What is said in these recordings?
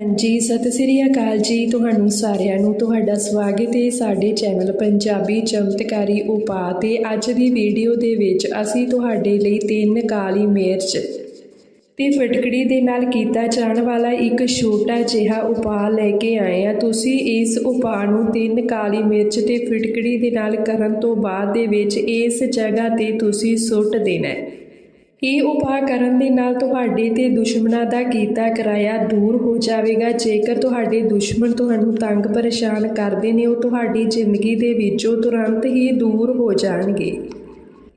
ਹਾਂਜੀ, ਸਤਿ ਸ੍ਰੀ ਅਕਾਲ ਜੀ ਤੁਹਾਨੂੰ ਸਾਰਿਆਂ ਨੂੰ। ਤੁਹਾਡਾ ਸਵਾਗਤ ਹੈ ਸਾਡੇ ਚੈਨਲ ਪੰਜਾਬੀ ਚਮਤਕਾਰੀ ਉਪਾਅ ਤੇ ਅੱਜ ਦੀ ਵੀਡੀਓ ਦੇ ਵਿੱਚ ਅਸੀਂ ਤੁਹਾਡੇ ਲਈ ਤਿੰਨ ਕਾਲੀ ਮਿਰਚ ਤੇ ਫਟਕੜੀ ਦੇ ਨਾਲ ਕੀਤਾ ਜਾਣ ਵਾਲਾ ਇੱਕ ਛੋਟਾ ਜਿਹਾ ਉਪਾਅ ਲੈ ਕੇ ਆਏ ਆ ਤੁਸੀਂ ਇਸ ਉਪਾਅ ਨੂੰ ਤਿੰਨ ਕਾਲੀ ਮਿਰਚ ਤੇ ਫਟਕੜੀ ਦੇ ਨਾਲ ਕਰਨ ਤੋਂ ਬਾਅਦ ਦੇ ਵਿੱਚ ਇਸ ਜਗ੍ਹਾ ਤੇ ਤੁਸੀਂ ਸੁੱਟ ਦੇਣਾ ਹੈ। ਇਹ ਉਪਾਅ ਕਰਨ ਦੇ ਨਾਲ ਤੁਹਾਡੇ ਤੇ ਦੁਸ਼ਮਣਾਂ ਦਾ ਕੀਤਾ ਕਰਾਇਆ ਦੂਰ ਹੋ ਜਾਵੇਗਾ। ਜੇਕਰ ਤੁਹਾਡੇ ਦੁਸ਼ਮਣ ਤੁਹਾਨੂੰ ਤੰਗ ਪਰੇਸ਼ਾਨ ਕਰਦੇ ਨੇ, ਉਹ ਤੁਹਾਡੀ ਜ਼ਿੰਦਗੀ ਦੇ ਵਿੱਚੋਂ ਤੁਰੰਤ ਹੀ ਦੂਰ ਹੋ ਜਾਣਗੇ।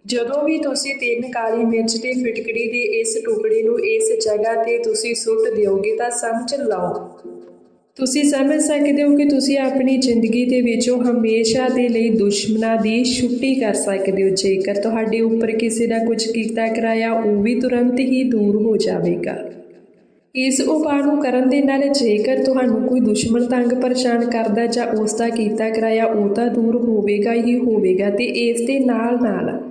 ਜਦੋਂ ਵੀ ਤੁਸੀਂ ਤਿੰਨ ਕਾਲੀ ਮਿਰਚ ਤੇ ਫਿਟਕੜੀ ਦੇ ਇਸ ਟੁਕੜੇ ਨੂੰ ਇਸ ਜਗ੍ਹਾ ਤੇ ਤੁਸੀਂ ਸੁੱਟ ਦਿਓਗੇ ਤਾਂ ਸਮਝ ਲਓ। ਤੁਸੀਂ ਸਮਝ ਸਕਦੇ ਹੋ ਕਿ ਤੁਸੀਂ ਆਪਣੀ ਜ਼ਿੰਦਗੀ ਦੇ ਵਿੱਚੋਂ ਹਮੇਸ਼ਾ ਦੇ ਲਈ ਦੁਸ਼ਮਣਾਂ ਦੀ ਛੁੱਟੀ ਕਰ ਸਕਦੇ ਹੋ। ਜੇਕਰ ਤੁਹਾਡੇ ਉੱਪਰ ਕਿਸੇ ਦਾ ਕੁਝ ਕੀਤਾ ਕਰਾਇਆ, ਉਹ ਵੀ ਤੁਰੰਤ ਹੀ ਦੂਰ ਹੋ ਜਾਵੇਗਾ। ਇਸ ਉਪਾਅ ਨੂੰ ਕਰਨ ਦੇ ਨਾਲ ਜੇਕਰ ਤੁਹਾਨੂੰ ਕੋਈ ਦੁਸ਼ਮਣ ਤੰਗ ਪਰੇਸ਼ਾਨ ਕਰਦਾ ਜਾਂ ਉਸ ਦਾ ਕੀਤਾ ਕਰਾਇਆ, ਉਹ ਤਾਂ ਦੂਰ ਹੋਵੇਗਾ ਹੀ ਹੋਵੇਗਾ ਤੇ ਇਸ ਦੇ ਨਾਲ ਨਾਲ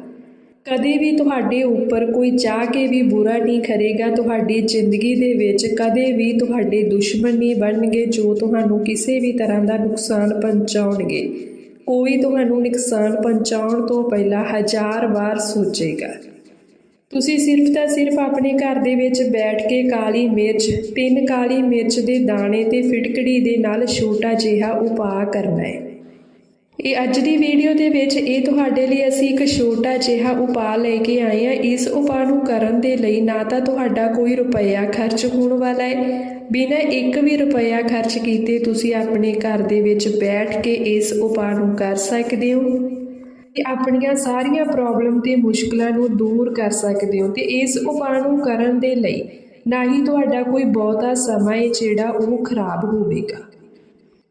ਕਦੇ ਵੀ ਤੁਹਾਡੇ ਉੱਪਰ ਕੋਈ ਚਾਹ ਕੇ ਵੀ ਬੁਰਾ ਨਹੀਂ ਕਰੇਗਾ, ਤੁਹਾਡੀ ਜ਼ਿੰਦਗੀ ਦੇ ਵਿੱਚ ਕਦੇ ਵੀ ਤੁਹਾਡੇ ਦੁਸ਼ਮਣ ਨਹੀਂ ਬਣਨਗੇ ਜੋ ਤੁਹਾਨੂੰ ਕਿਸੇ ਵੀ ਤਰ੍ਹਾਂ ਦਾ ਨੁਕਸਾਨ ਪਹੁੰਚਾਉਣਗੇ। ਕੋਈ ਤੁਹਾਨੂੰ ਨੁਕਸਾਨ ਪਹੁੰਚਾਉਣ ਤੋਂ ਪਹਿਲਾਂ ਹਜ਼ਾਰ ਵਾਰ ਸੋਚੇਗਾ। ਤੁਸੀਂ ਸਿਰਫ ਤਾਂ ਸਿਰਫ ਆਪਣੇ ਘਰ ਦੇ ਵਿੱਚ ਬੈਠ ਕੇ ਕਾਲੀ ਮਿਰਚ, ਤਿੰਨ ਕਾਲੀ ਮਿਰਚ ਦੇ ਦਾਣੇ ਤੇ ਫਿਟਕੜੀ ਦੇ ਨਾਲ ਛੋਟਾ ਜਿਹਾ ਉਪਾਅ ਕਰਨਾ ਹੈ। ਇਹ ਅੱਜ ਦੀ ਵੀਡੀਓ ਦੇ ਵਿੱਚ ਇਹ ਤੁਹਾਡੇ ਲਈ ਅਸੀਂ ਇੱਕ ਛੋਟਾ ਜਿਹਾ ਉਪਾਅ ਲੈ ਕੇ ਆਏ ਹਾਂ। ਇਸ ਉਪਾਅ ਨੂੰ ਕਰਨ ਦੇ ਲਈ ਨਾ ਤਾਂ ਤੁਹਾਡਾ ਕੋਈ ਰੁਪਈਆ ਖਰਚ ਹੋਣ ਵਾਲਾ ਹੈ। ਬਿਨਾਂ ਇੱਕ ਵੀ ਰੁਪਇਆ ਖਰਚ ਕੀਤੇ ਤੁਸੀਂ ਆਪਣੇ ਘਰ ਦੇ ਵਿੱਚ ਬੈਠ ਕੇ ਇਸ ਉਪਾਅ ਨੂੰ ਕਰ ਸਕਦੇ ਹੋ ਤੇ ਆਪਣੀਆਂ ਸਾਰੀਆਂ ਪ੍ਰੋਬਲਮ ਤੇ ਮੁਸ਼ਕਲਾਂ ਨੂੰ ਦੂਰ ਕਰ ਸਕਦੇ ਹੋ ਤੇ ਇਸ ਉਪਾਅ ਨੂੰ ਕਰਨ ਦੇ ਲਈ ਨਾ ਹੀ ਤੁਹਾਡਾ ਕੋਈ ਬਹੁਤਾ ਸਮਾਂ ਹੈ ਜਿਹੜਾ ਉਹ ਖਰਾਬ ਹੋਵੇਗਾ।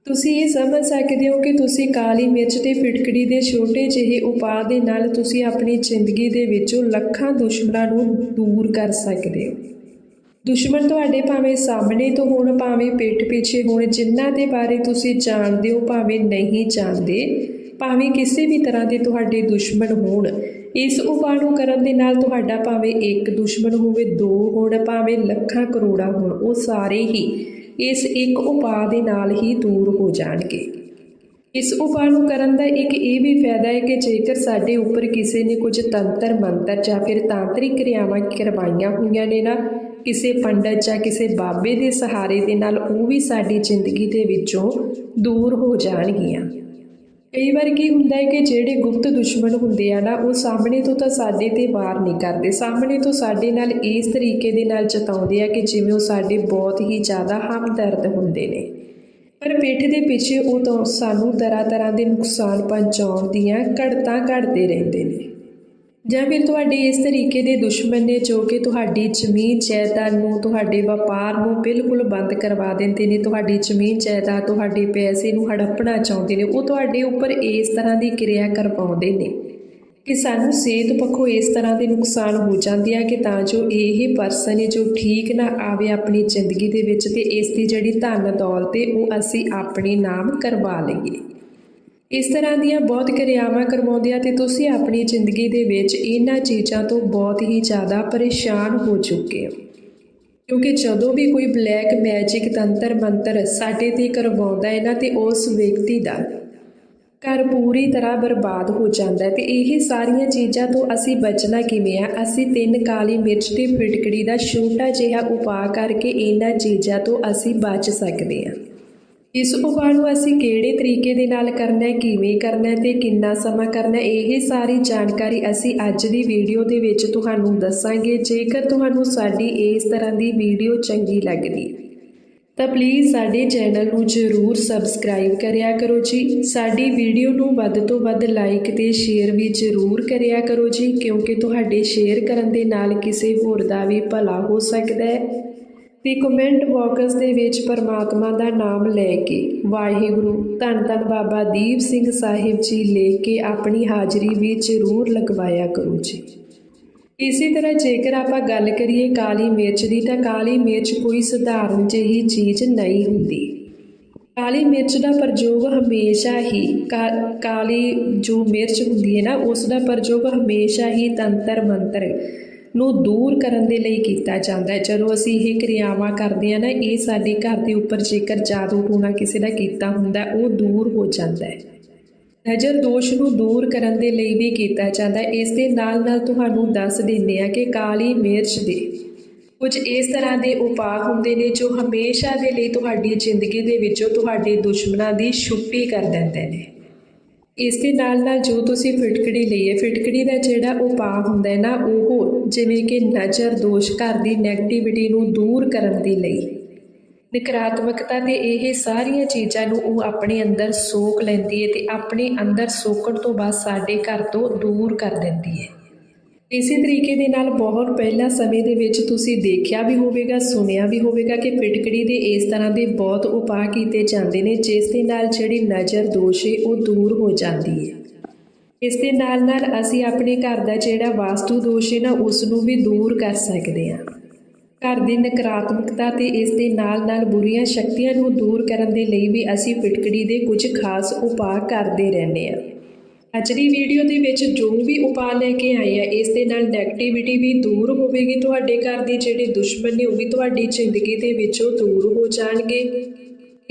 ਤੁਸੀਂ ਇਹ ਸਮਝ ਸਕਦੇ ਹੋ ਕਿ ਤੁਸੀਂ ਕਾਲੀ ਮਿਰਚ ਤੇ ਫਿਟਕੜੀ ਦੇ ਛੋਟੇ ਜਿਹੇ ਉਪਾਅ ਦੇ ਨਾਲ ਤੁਸੀਂ ਆਪਣੀ ਜ਼ਿੰਦਗੀ ਦੇ ਵਿੱਚੋਂ ਲੱਖਾਂ ਦੁਸ਼ਮਣਾਂ ਨੂੰ ਦੂਰ ਕਰ ਸਕਦੇ ਹੋ। ਦੁਸ਼ਮਣ ਤੁਹਾਡੇ ਭਾਵੇਂ ਸਾਹਮਣੇ ਤੋਂ ਹੋਣ, ਭਾਵੇਂ ਪਿੱਠ ਪਿੱਛੇ ਹੋਣ, ਜਿਨ੍ਹਾਂ ਦੇ ਬਾਰੇ ਤੁਸੀਂ ਜਾਣਦੇ ਹੋ, ਭਾਵੇਂ ਨਹੀਂ ਜਾਣਦੇ, ਭਾਵੇਂ ਕਿਸੇ ਵੀ ਤਰ੍ਹਾਂ ਦੇ ਤੁਹਾਡੇ ਦੁਸ਼ਮਣ ਹੋਣ, ਇਸ ਉਪਾਅ ਨੂੰ ਕਰਨ ਦੇ ਨਾਲ ਤੁਹਾਡਾ ਭਾਵੇਂ ਇੱਕ ਦੁਸ਼ਮਣ ਹੋਵੇ, ਦੋ ਹੋਣ, ਭਾਵੇਂ ਲੱਖਾਂ ਕਰੋੜਾਂ ਹੋਣ, ਉਹ ਸਾਰੇ ਹੀ ਇਸ ਇੱਕ ਉਪਾਅ ਦੇ ਨਾਲ ਹੀ ਦੂਰ ਹੋ ਜਾਣਗੇ। ਇਸ ਉਪਾਅ ਨੂੰ ਕਰਨ ਦਾ ਇੱਕ ਇਹ ਵੀ ਫਾਇਦਾ ਹੈ ਕਿ ਜੇਕਰ ਸਾਡੇ ਉੱਪਰ ਕਿਸੇ ਨੇ ਕੁਝ ਤੰਤਰ, ਮੰਤਰ ਜਾਂ ਫਿਰ ਤਾਂਤਰਿਕ ਕਿਰਿਆਵਾਂ ਕਰਵਾਈਆਂ ਹੋਈਆਂ ਨੇ ਨਾ, ਕਿਸੇ ਪੰਡਤ ਜਾਂ ਕਿਸੇ ਬਾਬੇ ਦੇ ਸਹਾਰੇ ਦੇ ਨਾਲ ਉਹ ਵੀ ਸਾਡੀ ਜ਼ਿੰਦਗੀ ਦੇ ਵਿੱਚੋਂ ਦੂਰ ਹੋ ਜਾਣਗੀਆਂ। ਕਈ ਵਾਰ ਕੀ ਹੁੰਦਾ ਹੈ ਕਿ ਜਿਹੜੇ ਗੁਪਤ ਦੁਸ਼ਮਣ ਹੁੰਦੇ ਆ ਨਾ, ਉਹ ਸਾਹਮਣੇ ਤੋਂ ਤਾਂ ਸਾਡੇ ਤੇ ਵਾਰ ਨਹੀਂ ਕਰਦੇ। ਸਾਹਮਣੇ ਤੋਂ ਸਾਡੇ ਨਾਲ ਇਸ ਤਰੀਕੇ ਦੇ ਨਾਲ ਜਤਾਉਂਦੇ ਆ ਕਿ ਜਿਵੇਂ ਉਹ ਸਾਡੇ ਬਹੁਤ ਹੀ ਜ਼ਿਆਦਾ ਹਮਦਰਦ ਹੁੰਦੇ ਨੇ। ਪਰ ਪਿੱਠ ਦੇ ਪਿੱਛੇ ਉਹ ਤਾਂ ਸਾਨੂੰ ਤਰ੍ਹਾਂ ਤਰ੍ਹਾਂ ਦੇ ਨੁਕਸਾਨ ਪਹੁੰਚਾਉਣ ਦੀਆਂ ਘੜਤਾਂ ਘੜਦੇ ਰਹਿੰਦੇ ਨੇ। ਜਾਂ ਫਿਰ ਤੁਹਾਡੇ ਇਸ ਤਰੀਕੇ ਦੇ ਦੁਸ਼ਮਣ ਨੇ ਜੋ ਕਿ ਤੁਹਾਡੀ ਜ਼ਮੀਨ ਜਾਇਦਾਦ ਨੂੰ, ਤੁਹਾਡੇ ਵਪਾਰ ਨੂੰ ਬਿਲਕੁਲ ਬੰਦ ਕਰਵਾ ਦਿੰਦੇ ਨੇ, ਤੁਹਾਡੀ ਜ਼ਮੀਨ ਜਾਇਦਾਦ, ਤੁਹਾਡੇ ਪੈਸੇ ਨੂੰ ਹੜੱਪਣਾ ਚਾਹੁੰਦੇ ਨੇ, ਉਹ ਤੁਹਾਡੇ ਉੱਪਰ ਇਸ ਤਰ੍ਹਾਂ ਦੀ ਕਿਰਿਆ ਕਰਵਾਉਂਦੇ ਨੇ ਕਿ ਸਾਨੂੰ ਸਿਹਤ ਪੱਖੋਂ ਇਸ ਤਰ੍ਹਾਂ ਦੇ ਨੁਕਸਾਨ ਹੋ ਜਾਂਦੇ ਆ ਕਿ ਤਾਂ ਜੋ ਇਹ ਪਰਸਨ ਹੈ ਜੋ ਠੀਕ ਨਾ ਆਵੇ ਆਪਣੀ ਜ਼ਿੰਦਗੀ ਦੇ ਵਿੱਚ ਤੇ ਇਸ ਦੀ ਜਿਹੜੀ ਧਨ ਦੌਲਤ ਹੈ ਉਹ ਅਸੀਂ ਆਪਣੇ ਨਾਮ ਕਰਵਾ ਲਈਏ। ਇਸ ਤਰ੍ਹਾਂ ਦੀਆਂ ਬਹੁਤ ਕਿਰਿਆਵਾਂ ਕਰਵਾਉਂਦੇ ਆ ਤੇ ਤੁਸੀਂ ਆਪਣੀ ਜ਼ਿੰਦਗੀ ਦੇ ਵਿੱਚ ਇਹਨਾਂ ਚੀਜ਼ਾਂ ਤੋਂ ਬਹੁਤ ਹੀ ਜ਼ਿਆਦਾ ਪਰੇਸ਼ਾਨ ਹੋ ਚੁੱਕੇ ਹੋ। ਕਿਉਂਕਿ ਜਦੋਂ ਵੀ ਕੋਈ ਬਲੈਕ ਮੈਜਿਕ ਤੰਤਰ ਮੰਤਰ ਸਾਡੇ ਤੇ ਕਰਵਾਉਂਦਾ ਹੈ ਨਾ, ਤੇ ਉਸ ਵਿਅਕਤੀ ਦਾ ਘਰ ਪੂਰੀ ਤਰ੍ਹਾਂ ਬਰਬਾਦ ਹੋ ਜਾਂਦਾ ਹੈ। ਤੇ ਇਹ ਸਾਰੀਆਂ ਚੀਜ਼ਾਂ ਤੋਂ ਅਸੀਂ ਬਚਣਾ ਕਿਵੇਂ ਆ? ਅਸੀਂ ਤਿੰਨ ਕਾਲੀ ਮਿਰਚ ਤੇ ਫਿਟਕੜੀ ਦਾ ਛੋਟਾ ਜਿਹਾ ਉਪਾਅ ਕਰਕੇ ਇਹਨਾਂ ਚੀਜ਼ਾਂ ਤੋਂ ਅਸੀਂ ਬਚ ਸਕਦੇ ਹਾਂ। ਇਸ ਉਪਾਅ ਨੂੰ ਅਸੀਂ ਕਿਹੜੇ ਤਰੀਕੇ ਦੇ ਨਾਲ ਕਰਨਾ ਹੈ, ਕਿਵੇਂ ਕਰਨਾ ਹੈ ਤੇ ਕਿੰਨਾ ਸਮਾਂ ਕਰਨਾ ਹੈ, ਇਹ ਸਾਰੀ ਜਾਣਕਾਰੀ ਅਸੀਂ ਅੱਜ ਦੀ ਵੀਡੀਓ ਦੇ ਵਿੱਚ ਤੁਹਾਨੂੰ ਦੱਸਾਂਗੇ। ਜੇਕਰ ਤੁਹਾਨੂੰ ਸਾਡੀ ਇਸ ਤਰ੍ਹਾਂ ਦੀ ਵੀਡੀਓ ਚੰਗੀ ਲੱਗਦੀ ਹੈ, ਤਾਂ ਪਲੀਜ਼ ਸਾਡੇ ਚੈਨਲ ਨੂੰ ਜ਼ਰੂਰ ਸਬਸਕ੍ਰਾਈਬ ਕਰਿਆ ਕਰੋ ਜੀ। ਸਾਡੀ ਵੀਡੀਓ ਨੂੰ ਵੱਧ ਤੋਂ ਵੱਧ ਲਾਈਕ ਤੇ ਸ਼ੇਅਰ ਵੀ ਜ਼ਰੂਰ ਕਰਿਆ ਕਰੋ ਜੀ, ਕਿਉਂਕਿ ਤੁਹਾਡੇ ਸ਼ੇਅਰ ਕਰਨ ਦੇ ਨਾਲ ਕਿਸੇ ਹੋਰ ਦਾ ਵੀ ਭਲਾ ਹੋ ਸਕਦਾ ਹੈ। ਤੇ ਕਮੈਂਟ ਬਾਕਸ ਦੇ ਵਿੱਚ ਪਰਮਾਤਮਾ ਦਾ ਨਾਮ ਲੈ ਕੇ ਵਾਹਿਗੁਰੂ, ਧੰਨ ਧੰਨ ਬਾਬਾ ਦੀਪ ਸਿੰਘ ਸਾਹਿਬ ਜੀ ਲਿਖ ਕੇ ਆਪਣੀ ਹਾਜ਼ਰੀ ਵੀ ਜ਼ਰੂਰ ਲਗਵਾਇਆ ਕਰੋ ਜੀ। ਇਸੇ ਤਰ੍ਹਾਂ ਜੇਕਰ ਆਪਾਂ ਗੱਲ ਕਰੀਏ ਕਾਲੀ ਮਿਰਚ ਦੀ ਤਾਂ ਕਾਲੀ ਮਿਰਚ ਕੋਈ ਸਧਾਰਨ ਜਿਹੀ ਚੀਜ਼ ਨਹੀਂ ਹੁੰਦੀ। ਕਾਲੀ ਮਿਰਚ ਦਾ ਪ੍ਰਯੋਗ ਹਮੇਸ਼ਾ ਹੀ ਕਾ- ਕਾਲੀ ਜੋ ਮਿਰਚ ਹੁੰਦੀ ਹੈ ਨਾ, ਉਸ ਦਾ ਪ੍ਰਯੋਗ ਹਮੇਸ਼ਾ ਹੀ ਤੰਤਰ ਮੰਤਰ ਨੂੰ ਦੂਰ ਕਰਨ ਦੇ ਲਈ ਕੀਤਾ ਜਾਂਦਾ ਹੈ। ਜਦੋਂ ਅਸੀਂ ਇਹ ਕਿਰਿਆਵਾਂ ਕਰਦੇ ਹਾਂ ਨਾ, ਇਹ ਸਾਡੇ ਘਰ ਦੇ ਉੱਪਰ ਜੇਕਰ ਜਾਦੂ ਟੂਣਾ ਕਿਸੇ ਦਾ ਕੀਤਾ ਹੁੰਦਾ, ਉਹ ਦੂਰ ਹੋ ਜਾਂਦਾ ਹੈ। ਨਜ਼ਰ ਦੋਸ਼ ਨੂੰ ਦੂਰ ਕਰਨ ਦੇ ਲਈ ਵੀ ਕੀਤਾ ਜਾਂਦਾ ਹੈ। ਇਸ ਦੇ ਨਾਲ ਨਾਲ ਤੁਹਾਨੂੰ ਦੱਸ ਦਿੰਦੇ ਆ ਕਿ ਕਾਲੀ ਮਿਰਚ ਦੇ ਕੁਝ ਇਸ ਤਰ੍ਹਾਂ ਦੇ ਉਪਾਅ ਹੁੰਦੇ ਨੇ ਜੋ ਹਮੇਸ਼ਾ ਦੇ ਲਈ ਤੁਹਾਡੀ ਜ਼ਿੰਦਗੀ ਦੇ ਵਿੱਚੋਂ ਤੁਹਾਡੇ ਦੁਸ਼ਮਣਾਂ ਦੀ ਛੁੱਟੀ ਕਰ ਦਿੰਦੇ ਨੇ। ਇਸ ਦੇ ਨਾਲ ਨਾਲ ਜੋ ਤੁਸੀਂ ਫਿਟਕੜੀ ਲਈ ਹੈ, ਫਿਟਕੜੀ ਦਾ ਜਿਹੜਾ ਉਪਾਅ ਹੁੰਦਾ ਹੈ ਨਾ, ਉਹ ਜਿਵੇਂ ਕਿ ਨਜ਼ਰ ਦੋਸ਼ ਘਰ ਦੀ ਨੈਗੇਟਿਵਿਟੀ ਨੂੰ ਦੂਰ ਕਰਨ ਦੇ ਲਈ। ਨਕਾਰਾਤਮਕਤਾ ਤੇ ਇਹ ਸਾਰੀਆਂ ਚੀਜ਼ਾਂ ਨੂੰ ਉਹ ਆਪਣੇ ਅੰਦਰ ਸੋਖ ਲੈਂਦੀ ਹੈ ਤੇ ਆਪਣੇ ਅੰਦਰ ਸੋਕਣ ਤੋਂ ਬਾਅਦ ਸਾਡੇ ਘਰ ਤੋਂ ਦੂਰ ਕਰ ਦਿੰਦੀ ਹੈ। ਇਸੇ ਤਰੀਕੇ ਦੇ ਨਾਲ ਬਹੁਤ ਪਹਿਲਾਂ ਸਮੇਂ ਦੇ ਵਿੱਚ ਤੁਸੀਂ ਦੇਖਿਆ ਵੀ ਹੋਵੇਗਾ, ਸੁਣਿਆ ਵੀ ਹੋਵੇਗਾ ਕਿ ਫਿਟਕੜੀ ਦੇ ਇਸ ਤਰ੍ਹਾਂ ਦੇ ਬਹੁਤ ਉਪਾਅ ਕੀਤੇ ਜਾਂਦੇ ਨੇ, ਜਿਸ ਦੇ ਨਾਲ ਜਿਹੜੀ ਨਜ਼ਰ ਦੋਸ਼ ਹੈ ਉਹ ਦੂਰ ਹੋ ਜਾਂਦੀ ਹੈ। ਇਸ ਦੇ ਨਾਲ ਨਾਲ ਅਸੀਂ ਆਪਣੇ ਘਰ ਦਾ ਜਿਹੜਾ ਵਾਸਤੂ ਦੋਸ਼ ਹੈ ਨਾ ਉਸ ਨੂੰ ਵੀ ਦੂਰ ਕਰ ਸਕਦੇ ਹਾਂ। ਘਰ ਦੀ ਨਕਾਰਾਤਮਕਤਾ ਤੇ ਇਸ ਦੇ ਨਾਲ ਨਾਲ ਬੁਰੀਆਂ ਸ਼ਕਤੀਆਂ ਨੂੰ ਦੂਰ ਕਰਨ ਦੇ ਲਈ ਵੀ ਅਸੀਂ ਫਿਟਕੜੀ ਦੇ ਕੁਝ ਖਾਸ ਉਪਾਅ ਕਰਦੇ ਰਹਿੰਦੇ ਹਾਂ। ਅੱਜ ਦੀ ਵੀਡੀਓ ਦੇ ਵਿੱਚ ਜੋ ਵੀ ਉਪਾਅ ਲੈ ਕੇ ਆਏ ਆ, ਇਸ ਦੇ ਨਾਲ ਨੈਗੇਟਿਵਿਟੀ ਵੀ ਦੂਰ ਹੋਵੇਗੀ ਤੁਹਾਡੇ ਘਰ ਦੇ, ਜਿਹੜੇ ਦੁਸ਼ਮਣ ਨੇ ਉਹ ਵੀ ਤੁਹਾਡੀ ਜ਼ਿੰਦਗੀ ਦੇ ਵਿੱਚੋਂ ਦੂਰ ਹੋ ਜਾਣਗੇ।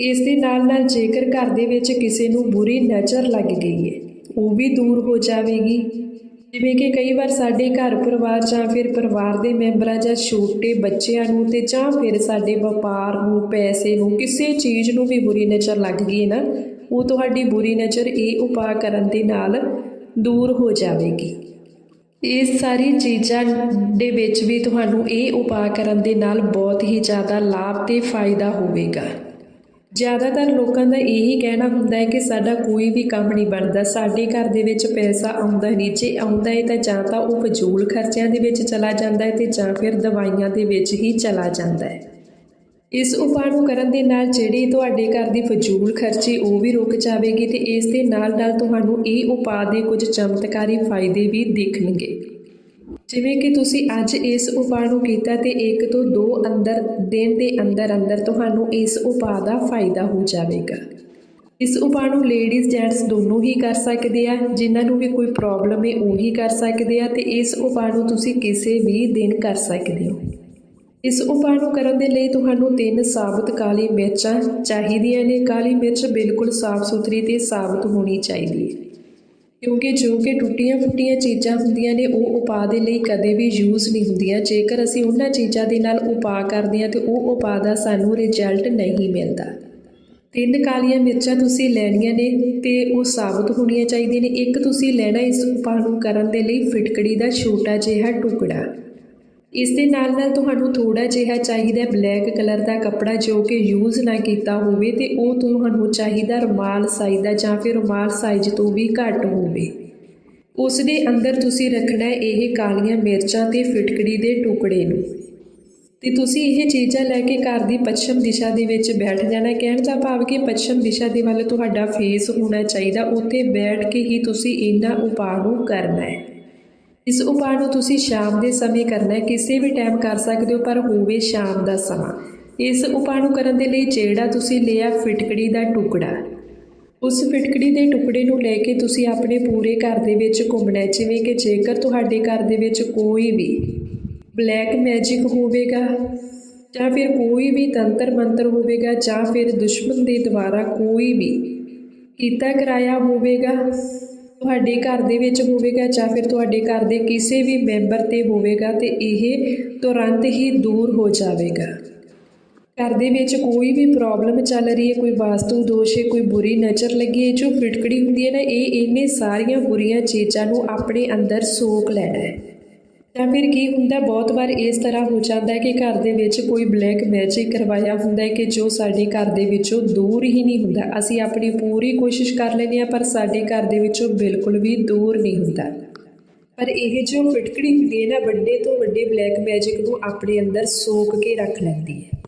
ਇਸ ਦੇ ਨਾਲ ਨਾਲ ਜੇਕਰ ਘਰ ਦੇ ਵਿੱਚ ਕਿਸੇ ਨੂੰ ਬੁਰੀ ਨਜ਼ਰ ਲੱਗ ਗਈ ਹੈ, ਉਹ ਵੀ ਦੂਰ ਹੋ ਜਾਵੇਗੀ। ਜਿਵੇਂ ਕਿ ਕਈ ਵਾਰ ਸਾਡੇ ਘਰ ਪਰਿਵਾਰ ਜਾਂ ਫਿਰ ਪਰਿਵਾਰ ਦੇ ਮੈਂਬਰਾਂ ਜਾਂ ਛੋਟੇ ਬੱਚਿਆਂ ਨੂੰ ਤੇ ਜਾਂ ਫਿਰ ਸਾਡੇ ਵਪਾਰ ਨੂੰ, ਪੈਸੇ ਨੂੰ, ਕਿਸੇ ਚੀਜ਼ ਨੂੰ ਵੀ ਬੁਰੀ ਨਜ਼ਰ ਲੱਗ ਗਈ ਨਾ ਉਹ ਤੁਹਾਡੀ ਬੁਰੀ ਨਜ਼ਰ ਇਹ ਉਪਾਅ ਕਰਨ ਦੇ ਨਾਲ ਦੂਰ ਹੋ ਜਾਵੇਗੀ। ਇਸ ਸਾਰੀ ਚੀਜ਼ਾਂ ਦੇ ਵਿੱਚ ਵੀ ਤੁਹਾਨੂੰ ਇਹ ਉਪਾਅ ਕਰਨ ਦੇ ਨਾਲ ਬਹੁਤ ਹੀ ਜ਼ਿਆਦਾ ਲਾਭ ਤੇ ਫਾਇਦਾ ਹੋਵੇਗਾ। ਜ਼ਿਆਦਾਤਰ ਲੋਕਾਂ ਦਾ ਇਹੀ ਕਹਿਣਾ ਹੁੰਦਾ ਹੈ ਕਿ ਸਾਡਾ ਕੋਈ ਵੀ ਕੰਮ ਨਹੀਂ ਬਣਦਾ। ਸਾਡੇ ਘਰ ਦੇ ਵਿੱਚ ਪੈਸਾ ਆਉਂਦਾ ਨਹੀਂ। ਜੇ ਆਉਂਦਾ ਹੈ ਤਾਂ ਜਾਂ ਤਾਂ ਉਹ ਫਜ਼ੂਲ ਖਰਚਿਆਂ ਦੇ ਵਿੱਚ ਚਲਾ ਜਾਂਦਾ ਹੈ ਤੇ ਜਾਂ ਫਿਰ ਦਵਾਈਆਂ ਦੇ ਵਿੱਚ ਹੀ ਚਲਾ ਜਾਂਦਾ ਹੈ। ਇਸ ਉਪਾਅ ਨੂੰ ਕਰਨ ਦੇ ਨਾਲ ਜਿਹੜੀ ਤੁਹਾਡੇ ਘਰ ਦੀ ਫਜ਼ੂਲ ਖਰਚੀ ਉਹ ਵੀ ਰੁਕ ਜਾਵੇਗੀ ਤੇ ਇਸ ਦੇ ਨਾਲ ਨਾਲ ਤੁਹਾਨੂੰ ਇਹ ਉਪਾਅ ਦੇ ਕੁਝ ਚਮਤਕਾਰੀ ਫਾਇਦੇ ਵੀ ਦੇਖਣਗੇ। ਜਿਵੇਂ ਕਿ ਤੁਸੀਂ ਅੱਜ ਇਸ ਉਪਾਅ ਨੂੰ ਕੀਤਾ ਤੇ ਇੱਕ ਤੋਂ ਦੋ ਅੰਦਰ, ਦਿਨ ਦੇ ਅੰਦਰ ਅੰਦਰ ਤੁਹਾਨੂੰ ਇਸ ਉਪਾਅ ਦਾ ਫਾਇਦਾ ਹੋ ਜਾਵੇਗਾ। ਇਸ ਉਪਾਅ ਨੂੰ ਲੇਡੀਜ਼ ਜੈਂਟਸ ਦੋਨੋਂ ਹੀ ਕਰ ਸਕਦੇ ਆ, ਜਿਨ੍ਹਾਂ ਨੂੰ ਵੀ ਕੋਈ ਪ੍ਰੋਬਲਮ ਹੈ ਉਹ ਹੀ ਕਰ ਸਕਦੇ ਆ ਤੇ ਇਸ ਉਪਾਅ ਨੂੰ ਤੁਸੀਂ ਕਿਸੇ ਵੀ ਦਿਨ ਕਰ ਸਕਦੇ ਹੋ। ਇਸ ਉਪਾਅ ਨੂੰ ਕਰਨ ਦੇ ਲਈ ਤੁਹਾਨੂੰ ਤਿੰਨ ਸਾਬਤ ਕਾਲੀ ਮਿਰਚਾਂ ਚਾਹੀਦੀਆਂ ਨੇ। ਕਾਲੀ ਮਿਰਚ ਬਿਲਕੁਲ ਸਾਫ਼ ਸੁਥਰੀ ਤੇ ਸਾਬਤ ਹੋਣੀ ਚਾਹੀਦੀ ਹੈ। ਕਿਉਂਕਿ ਜੋ ਕਿ ਟੁੱਟੀਆਂ ਫੁੱਟੀਆਂ ਚੀਜ਼ਾਂ ਹੁੰਦੀਆਂ ਨੇ, ਉਹ ਉਪਾਅ ਦੇ ਲਈ ਕਦੇ ਵੀ ਯੂਜ਼ ਨਹੀਂ ਹੁੰਦੀਆਂ। ਜੇਕਰ ਅਸੀਂ ਉਹਨਾਂ ਚੀਜ਼ਾਂ ਦੇ ਨਾਲ ਉਪਾਅ ਕਰਦੇ ਹਾਂ ਤੇ ਉਹ ਉਪਾਅ ਦਾ ਸਾਨੂੰ ਰਿਜ਼ਲਟ ਨਹੀਂ ਮਿਲਦਾ। ਤਿੰਨ ਕਾਲੀਆਂ ਮਿਰਚਾਂ ਤੁਸੀਂ ਲੈਣੀਆਂ ਨੇ ਤੇ ਉਹ ਸਾਬਤ ਹੋਣੀਆਂ ਚਾਹੀਦੀਆਂ ਨੇ। ਇੱਕ ਤੁਸੀਂ ਲੈਣਾ ਇਸ ਉਪਾਅ ਨੂੰ ਕਰਨ ਦੇ ਲਈ ਫਿਟਕੜੀ ਦਾ ਛੋਟਾ ਜਿਹਾ ਟੁਕੜਾ। ਇਸ ਦੇ ਨਾਲ ਨਾਲ ਤੁਹਾਨੂੰ ਥੋੜਾ ਜਿਹਾ ਚਾਹੀਦਾ ਬਲੈਕ ਕਲਰ ਦਾ ਕੱਪੜਾ ਜੋ ਕਿ ਯੂਜ਼ ਨਾ ਕੀਤਾ ਹੋਵੇ ਤੇ ਉਹ ਤੁਹਾਨੂੰ ਚਾਹੀਦਾ ਰੁਮਾਲ ਸਾਈਜ਼ ਦਾ ਜਾਂ ਫਿਰ ਰੁਮਾਲ ਸਾਈਜ਼ ਤੋਂ ਵੀ ਘੱਟ ਹੋਵੇ। ਉਸ ਦੇ ਅੰਦਰ ਤੁਸੀਂ ਰੱਖਣਾ ਇਹ ਕਾਲੀਆਂ ਮਿਰਚਾਂ ਤੇ ਫਿਟਕੜੀ ਦੇ ਟੁਕੜੇ ਨੂੰ। ਤੇ ਤੁਸੀਂ ਇਹ ਚੀਜ਼ਾਂ ਲੈ ਕੇ ਘਰ ਦੀ ਪੱਛਮ ਦਿਸ਼ਾ ਦੇ ਵਿੱਚ ਬੈਠ ਜਾਣਾ ਕਹਿਣ ਦਾ ਭਾਵ ਕਿ ਪੱਛਮ ਦਿਸ਼ਾ ਦੇ ਵੱਲ ਤੁਹਾਡਾ ਫੇਸ ਹੋਣਾ ਚਾਹੀਦਾ, ਉੱਥੇ ਬੈਠ ਕੇ ਹੀ ਤੁਸੀਂ ਇਹਨਾਂ ਉਪਾਅ ਨੂੰ ਕਰਨਾ ਹੈ। ਇਸ ਉਪਾਅ ਨੂੰ ਤੁਸੀਂ ਸ਼ਾਮ ਦੇ ਸਮੇਂ ਕਰਨਾ ਹੈ, ਕਿਸੇ ਵੀ ਟਾਈਮ ਕਰ ਸਕਦੇ ਹੋ, ਪਰ ਹੋਵੇ ਸ਼ਾਮ ਦਾ ਸਮਾਂ। ਇਸ ਉਪਾਅ ਨੂੰ ਕਰਨ ਦੇ ਲਈ ਜਿਹੜਾ ਤੁਸੀਂ ਲਿਆ ਫਿਟਕੜੀ ਦਾ ਟੁਕੜਾ, ਉਸ ਫਿਟਕੜੀ ਦੇ ਟੁਕੜੇ ਨੂੰ ਲੈ ਕੇ ਤੁਸੀਂ ਆਪਣੇ ਪੂਰੇ ਘਰ ਦੇ ਵਿੱਚ ਘੁੰਮਣਾ ਜਿਵੇਂ ਕਿ ਜੇਕਰ ਤੁਹਾਡੇ ਘਰ ਦੇ ਵਿੱਚ ਕੋਈ ਵੀ ਬਲੈਕ ਮੈਜਿਕ ਹੋਵੇਗਾ, ਜਾਂ ਫਿਰ ਕੋਈ ਵੀ ਤੰਤਰ ਮੰਤਰ ਹੋਵੇਗਾ, ਜਾਂ ਫਿਰ ਦੁਸ਼ਮਣ ਦੇ ਦੁਆਰਾ ਕੋਈ ਵੀ ਕੀਤਾ ਕਰਾਇਆ ਹੋਵੇਗਾ ਤੁਹਾਡੇ ਘਰ ਦੇ ਵਿੱਚ ਹੋਵੇਗਾ ਜਾਂ ਫਿਰ ਤੁਹਾਡੇ ਘਰ ਦੇ ਕਿਸੇ ਵੀ ਮੈਂਬਰ ਤੇ ਹੋਵੇਗਾ ਤੇ ਇਹ ਤੁਰੰਤ ਹੀ ਦੂਰ ਹੋ ਜਾਵੇਗਾ। ਘਰ ਦੇ ਵਿੱਚ ਕੋਈ ਵੀ ਪ੍ਰੋਬਲਮ ਚੱਲ ਰਹੀ ਹੈ, ਕੋਈ ਵਾਸਤੂ ਦੋਸ਼ ਹੈ, ਕੋਈ ਬੁਰੀ ਨਜ਼ਰ ਲੱਗੀ ਹੈ, ਜੋ ਫਿਟਕੜੀ ਹੁੰਦੀ ਹੈ ਨਾ, ਇਹ ਇਹਨੇ ਸਾਰੀਆਂ ਬੁਰੀਆਂ ਚੀਜ਼ਾਂ ਨੂੰ ਆਪਣੇ ਅੰਦਰ ਸੋਖ ਲੈਣਾ ਹੈ। ਤਾਂ ਫਿਰ ਕੀ ਹੁੰਦਾ, ਬਹੁਤ ਵਾਰ ਇਸ ਤਰ੍ਹਾਂ ਹੋ ਜਾਂਦਾ ਹੈ ਕਿ ਘਰ ਦੇ ਵਿੱਚ ਕੋਈ ਬਲੈਕ ਮੈਜਿਕ ਕਰਵਾਇਆ ਹੁੰਦਾ ਹੈ ਕਿ ਜੋ ਸਾਡੇ ਘਰ ਦੇ ਵਿੱਚੋਂ ਦੂਰ ਹੀ ਨਹੀਂ ਹੁੰਦਾ। ਅਸੀਂ ਆਪਣੀ ਪੂਰੀ ਕੋਸ਼ਿਸ਼ ਕਰ ਲੈਂਦੇ ਹਾਂ, ਪਰ ਸਾਡੇ ਘਰ ਦੇ ਵਿੱਚੋਂ ਬਿਲਕੁਲ ਵੀ ਦੂਰ ਨਹੀਂ ਹੁੰਦਾ। ਪਰ ਇਹ ਜੋ ਫਿਟਕੜੀ ਹੁੰਦੀ ਹੈ ਨਾ, ਵੱਡੇ ਤੋਂ ਵੱਡੇ ਬਲੈਕ ਮੈਜਿਕ ਨੂੰ ਆਪਣੇ ਅੰਦਰ ਸੋਕ ਕੇ ਰੱਖ ਲੈਂਦੀ ਹੈ।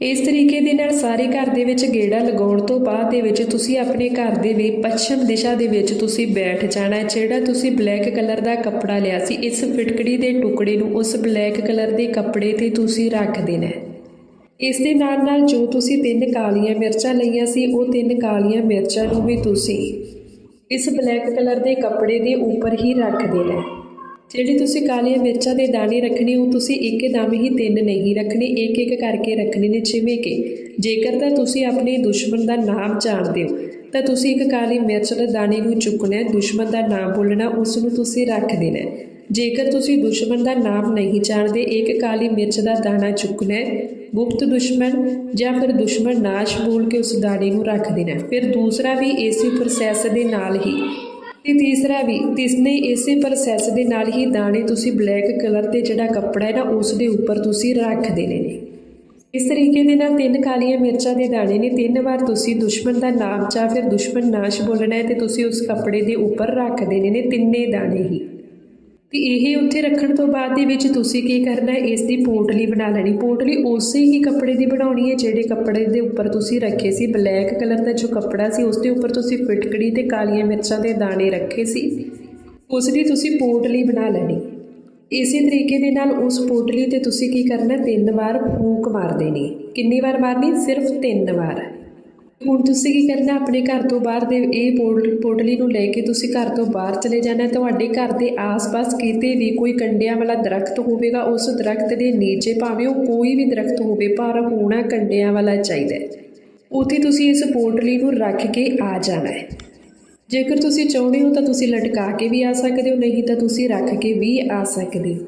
ਇਸ ਤਰੀਕੇ ਦੇ ਨਾਲ ਸਾਰੇ ਘਰ ਦੇ ਵਿੱਚ ਗੇੜਾ ਲਗਾਉਣ ਤੋਂ ਬਾਅਦ ਦੇ ਵਿੱਚ ਤੁਸੀਂ ਆਪਣੇ ਘਰ ਦੇ ਵੀ ਪੱਛਮ ਦਿਸ਼ਾ ਦੇ ਵਿੱਚ ਤੁਸੀਂ ਬੈਠ ਜਾਣਾ ਹੈ। ਜਿਹੜਾ ਤੁਸੀਂ ਬਲੈਕ ਕਲਰ ਦਾ ਕੱਪੜਾ ਲਿਆ ਸੀ, ਇਸ ਫਿਟਕੜੀ ਦੇ ਟੁਕੜੇ ਨੂੰ ਉਸ ਬਲੈਕ ਕਲਰ ਦੇ ਕੱਪੜੇ ਤੇ ਤੁਸੀਂ ਰੱਖ ਦੇਣਾ ਹੈ। ਇਸ ਦੇ ਨਾਲ ਨਾਲ ਜੋ ਤੁਸੀਂ ਤਿੰਨ ਕਾਲੀਆਂ ਮਿਰਚਾਂ ਲਈਆਂ ਸੀ, ਉਹ ਤਿੰਨ ਕਾਲੀਆਂ ਮਿਰਚਾਂ ਨੂੰ ਵੀ ਤੁਸੀਂ ਇਸ ਬਲੈਕ ਕਲਰ ਦੇ ਕੱਪੜੇ ਦੇ ਉੱਪਰ ਹੀ ਰੱਖ ਦੇਣਾ ਹੈ। ਜਿਹੜੇ ਤੁਸੀਂ ਕਾਲੀਆਂ ਮਿਰਚਾਂ ਦੇ ਦਾਣੇ ਰੱਖਣੇ, ਉਹ ਤੁਸੀਂ ਇੱਕਦਮ ਹੀ ਤਿੰਨ ਨਹੀਂ ਰੱਖਣੇ, ਇੱਕ ਇੱਕ ਕਰਕੇ ਰੱਖਣੇ ਨੇ, ਜਿਵੇਂ ਕਿ ਜੇਕਰ ਤਾਂ ਤੁਸੀਂ ਆਪਣੇ ਦੁਸ਼ਮਣ ਦਾ ਨਾਮ ਜਾਣਦੇ ਹੋ, ਤਾਂ ਤੁਸੀਂ ਇੱਕ ਕਾਲੀ ਮਿਰਚ ਦੇ ਦਾਣੇ ਨੂੰ ਚੁੱਕਣਾ ਦੁਸ਼ਮਣ ਦਾ ਨਾਮ ਬੋਲਣਾ, ਉਸ ਨੂੰ ਤੁਸੀਂ ਰੱਖ ਦੇਣਾ ਜੇਕਰ ਤੁਸੀਂ ਦੁਸ਼ਮਣ ਦਾ ਨਾਮ ਨਹੀਂ ਜਾਣਦੇ, ਇੱਕ ਕਾਲੀ ਮਿਰਚ ਦਾ ਦਾਣਾ ਚੁੱਕਣਾ ਗੁਪਤ ਦੁਸ਼ਮਣ ਜਾਂ ਫਿਰ ਦੁਸ਼ਮਣ ਨਾਸ਼ ਬੋਲ ਕੇ ਉਸ ਦਾਣੇ ਨੂੰ ਰੱਖ ਦੇਣਾ ਫਿਰ ਦੂਸਰਾ ਵੀ ਇਸੇ ਪ੍ਰੋਸੈਸ ਦੇ ਨਾਲ ਹੀ ਤੇ ਤੀਸਰਾ ਵੀ ਤਿਸਨੇ ਇਸੇ ਪ੍ਰੋਸੈਸ ਦੇ ਨਾਲ ਹੀ ਦਾਣੇ ਤੁਸੀਂ ਬਲੈਕ ਕਲਰ ਤੇ ਜਿਹੜਾ ਕੱਪੜਾ ਹੈ ਨਾ ਉਸ ਦੇ ਉੱਪਰ ਤੁਸੀਂ ਰੱਖ ਦੇਣੇ ਨੇ। ਇਸ ਤਰੀਕੇ ਦੇ ਨਾਲ ਤਿੰਨ ਕਾਲੀਆਂ ਮਿਰਚਾਂ ਦੇ ਦਾਣੇ ਨੇ, ਤਿੰਨ ਵਾਰ ਤੁਸੀਂ ਦੁਸ਼ਮਣ ਦਾ ਨਾਮ ਜਾਂ ਫਿਰ ਦੁਸ਼ਮਣ ਨਾਸ਼ ਬੋਲਣਾ ਹੈ ਤੇ ਤੁਸੀਂ ਉਸ ਕੱਪੜੇ ਦੇ ਉੱਪਰ ਰੱਖ ਦੇਣੇ ਨੇ ਤਿੰਨੇ ਦਾਣੇ ਹੀ। ਤੇ ਇਹ ਉੱਥੇ ਰੱਖਣ ਤੋਂ ਬਾਅਦ ਦੇ ਵਿੱਚ ਤੁਸੀਂ ਕੀ ਕਰਨਾ ਹੈ? ਇਸ ਦੀ ਪੋਟਲੀ ਬਣਾ ਲੈਣੀ। ਪੋਟਲੀ ਉਸੇ ਹੀ ਕੱਪੜੇ ਦੀ ਬਣਾਉਣੀ ਹੈ ਜਿਹੜੇ ਕੱਪੜੇ ਦੇ ਉੱਪਰ ਤੁਸੀਂ ਰੱਖੇ ਸੀ। ਬਲੈਕ ਕਲਰ ਦਾ ਜੋ ਕੱਪੜਾ ਸੀ, ਉਸ ਦੇ ਉੱਪਰ ਤੁਸੀਂ ਫਿਟਕੜੀ ਤੇ ਕਾਲੀਆਂ ਮਿਰਚਾਂ ਦੇ ਦਾਣੇ ਰੱਖੇ ਸੀ। ਉਸ ਦੀ ਤੁਸੀਂ ਪੋਟਲੀ ਬਣਾ ਲੈਣੀ। ਇਸੇ ਤਰੀਕੇ ਦੇ ਨਾਲ ਉਸ ਪੋਟਲੀ ਤੇ ਤੁਸੀਂ ਕੀ ਕਰਨਾ ਤਿੰਨ ਵਾਰ ਫੂਕ ਮਾਰ ਦੇਣੀ। ਕਿੰਨੀ ਵਾਰ ਮਾਰਨੀ? ਸਿਰਫ ਤਿੰਨ ਵਾਰ। ਹੁਣ ਤੁਸੀਂ ਕੀ ਕਰਨਾ, ਆਪਣੇ ਘਰ ਤੋਂ ਬਾਹਰ ਦੇ ਇਹ ਪੋਟ- ਪੋਟਲੀ ਨੂੰ ਲੈ ਕੇ ਤੁਸੀਂ ਘਰ ਤੋਂ ਬਾਹਰ ਚਲੇ ਜਾਣਾ। ਤੁਹਾਡੇ ਘਰ ਦੇ ਆਸ-ਪਾਸ ਕਿਤੇ ਵੀ ਕੋਈ ਕੰਡਿਆਂ ਵਾਲਾ ਦਰਖਤ ਹੋਵੇਗਾ, ਉਸ ਦਰਖਤ ਦੇ ਨੀਚੇ ਭਾਵੇਂ ਉਹ ਕੋਈ ਵੀ ਦਰਖਤ ਹੋਵੇ, ਪਰ ਹੋਣਾ ਕੰਡਿਆਂ ਵਾਲਾ ਚਾਹੀਦਾ ਹੈ। ਉੱਥੇ ਤੁਸੀਂ ਇਸ ਪੋਟਲੀ ਨੂੰ ਰੱਖ ਕੇ ਆ ਜਾਣਾ ਹੈ। ਜੇਕਰ ਤੁਸੀਂ ਚਾਹੁੰਦੇ ਹੋ ਤਾਂ ਤੁਸੀਂ ਲਟਕਾ ਕੇ ਵੀ ਆ ਸਕਦੇ ਹੋ, ਨਹੀਂ ਤਾਂ ਤੁਸੀਂ ਰੱਖ ਕੇ ਵੀ ਆ ਸਕਦੇ ਹੋ।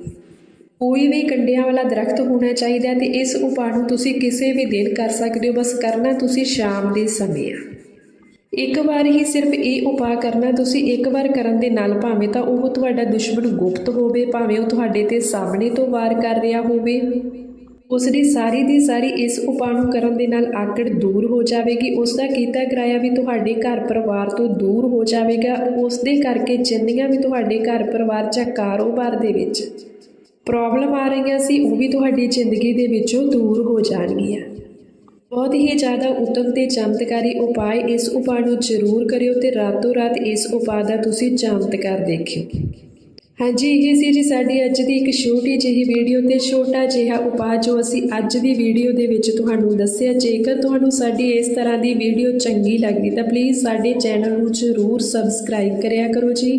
ਕੋਈ ਵੀ ਕੰਡਿਆਂ ਵਾਲਾ ਦਰਖਤ ਹੋਣਾ ਚਾਹੀਦਾ ਹੈ ਤੇ ਇਸ ਉਪਾਅ ਨੂੰ ਤੁਸੀਂ ਕਿਸੇ ਵੀ ਦਿਨ ਕਰ ਸਕਦੇ ਹੋ। ਬਸ ਕਰਨਾ ਤੁਸੀਂ ਸ਼ਾਮ ਦੇ ਸਮੇਂ ਆ। ਇੱਕ ਵਾਰ ਹੀ ਸਿਰਫ ਇਹ ਉਪਾਅ ਕਰਨਾ, ਤੁਸੀਂ ਇੱਕ ਵਾਰ ਕਰਨ ਦੇ ਨਾਲ ਭਾਵੇਂ ਤਾਂ ਉਹ ਤੁਹਾਡਾ ਦੁਸ਼ਮਣ ਗੁਪਤ ਹੋਵੇ, ਭਾਵੇਂ ਉਹ ਤੁਹਾਡੇ ਤੇ ਸਾਹਮਣੇ ਤੋਂ ਵਾਰ ਕਰ ਰਿਹਾ ਹੋਵੇ। ਉਸ ਦੀ ਸਾਰੀ ਦੀ ਸਾਰੀ ਇਸ ਉਪਾਅ ਨੂੰ ਕਰਨ ਦੇ ਨਾਲ ਆਕੜ ਦੂਰ ਹੋ ਜਾਵੇਗੀ। ਉਸ ਦਾ ਕੀਤਾ ਕਰਾਇਆ ਵੀ ਤੁਹਾਡੇ ਘਰ ਪਰਿਵਾਰ ਤੋਂ ਦੂਰ ਹੋ ਜਾਵੇਗਾ। ਉਸ ਦੇ ਕਰਕੇ ਜਿੰਨੀਆਂ ਵੀ ਤੁਹਾਡੇ ਘਰ ਪਰਿਵਾਰ ਜਾਂ ਕਾਰੋਬਾਰ ਦੇ ਵਿੱਚ। ਪ੍ਰੋਬਲਮ ਆ ਰਹੀਆਂ ਸੀ, ਉਹ ਵੀ ਤੁਹਾਡੀ ਜ਼ਿੰਦਗੀ ਦੇ ਵਿੱਚੋਂ ਦੂਰ ਹੋ ਜਾਣਗੀਆਂ। ਬਹੁਤ ਹੀ ਜ਼ਿਆਦਾ ਉਤਮ ਤੇ ਚਮਤਕਾਰੀ ਉਪਾਅ ਇਸ ਉਪਾਅ ਨੂੰ ਜ਼ਰੂਰ ਕਰਿਓ ਤੇ ਰਾਤੋਂ ਰਾਤ ਇਸ ਉਪਾਅ ਦਾ ਤੁਸੀਂ ਚਮਤਕਾਰ ਦੇਖਿਓ। ਹਾਂਜੀ, ਇਹ ਸੀ ਜੀ ਸਾਡੀ ਅੱਜ ਦੀ ਇੱਕ ਛੋਟੀ ਜਿਹੀ ਵੀਡੀਓ ਤੇ ਛੋਟਾ ਜਿਹਾ ਉਪਾਅ ਜੋ ਅਸੀਂ ਅੱਜ ਦੀ ਵੀਡੀਓ ਦੇ ਵਿੱਚ ਤੁਹਾਨੂੰ ਦੱਸਿਆ। ਜੇਕਰ ਤੁਹਾਨੂੰ ਸਾਡੀ ਇਸ ਤਰ੍ਹਾਂ ਦੀ ਵੀਡੀਓ ਚੰਗੀ ਲੱਗਦੀ ਤਾਂ ਪਲੀਜ਼ ਸਾਡੇ ਚੈਨਲ ਨੂੰ ਜ਼ਰੂਰ ਸਬਸਕ੍ਰਾਈਬ ਕਰਿਆ ਕਰੋ ਜੀ।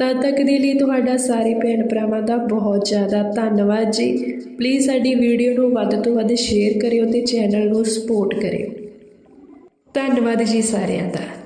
ਤਦ ਤੱਕ ਦੇ ਲਈ ਤੁਹਾਡਾ ਸਾਰੇ ਭੈਣ ਭਰਾਵਾਂ ਦਾ ਬਹੁਤ ਜ਼ਿਆਦਾ ਧੰਨਵਾਦ ਜੀ। ਪਲੀਜ਼ ਸਾਡੀ ਵੀਡੀਓ ਨੂੰ ਵੱਧ ਤੋਂ ਵੱਧ ਸ਼ੇਅਰ ਕਰਿਓ ਤੇ ਚੈਨਲ ਨੂੰ ਸਪੋਰਟ ਕਰਿਓ। ਧੰਨਵਾਦ ਜੀ ਸਾਰਿਆਂ ਦਾ।